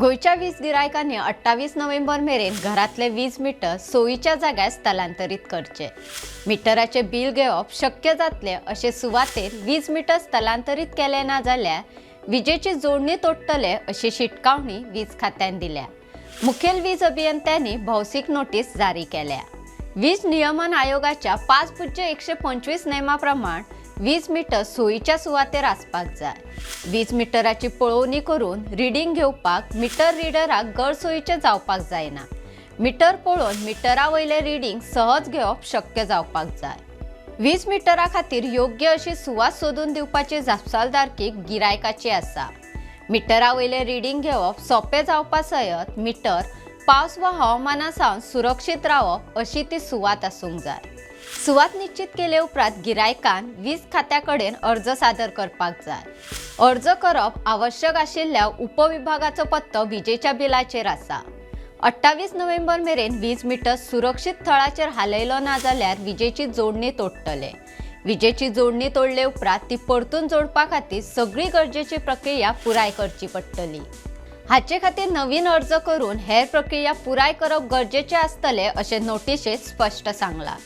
गोयच्या वीज गिरायकांनी अठ्ठावीस नोव्हेंबर मेरेन घरातले वीज मीटर सोयीच्या जाग्यार स्थलांतरीत करचे. मिटराचे बील घेवप शक्य जातले अशे सुवातेर वीज मीटर स्थलांतरीत केले ना जाल्यार विजेची जोडणी तोडटले अशी शिटकावणी वीज खात्यान दिल्या. मुखेल वीज अभियंत्यांनी भौसीक नोटीस जारी केल्या. वीज नियमन आयोगाच्या पाच पुज्य एकशे पंचवीस नेमाप्रमाण वीज मिटर सोयीच्या सुवातेर आसपाक जाय. वीज मिटराची पळोवणी करून रिडींग घेवपाक मिटर रिडराक गैरसोयीचें जावपाक जायना. मिटर पळोवन मिटरा वयलें रिडींग सहज घेवप शक्य जावपाक जाय. वीज मिटरा खातीर योग्य अशी सुवात सोदून दिवपाची जापसालदारकी गिरायकाची आसा. मिटरा वयलें रिडींग घेवप सोंपें जावपा सयत मिटर पावस वा हवामाना सावन सुरक्षीत रावप अशी ती सुवात आसूंक जाय सुवात निश्चित केले उपरांत गिरायकान वीज खात्या कडेन अर्ज सादर करपाक जाय. अर्ज करप आवश्यक आशिल्ल्या उपविभागाचो पत्तो विजेच्या बिलाचेर आसा. अठ्ठावीस नोव्हेंबर मेरेन वीज मिटर सुरक्षीत थळाचेर हालयलो ना जाल्यार विजेची जोडणी तोडटले. विजेची जोडणी तोडले उपरांत ती परतून जोडपा खातीर सगळी गरजेची प्रक्रिया पुराय करची पडटली. हाचे खातीर नवीन अर्ज करून हेर प्रक्रिया पुराय करप गरजेचें आसतलें अशें नोटिशेंत स्पश्ट सांगलां.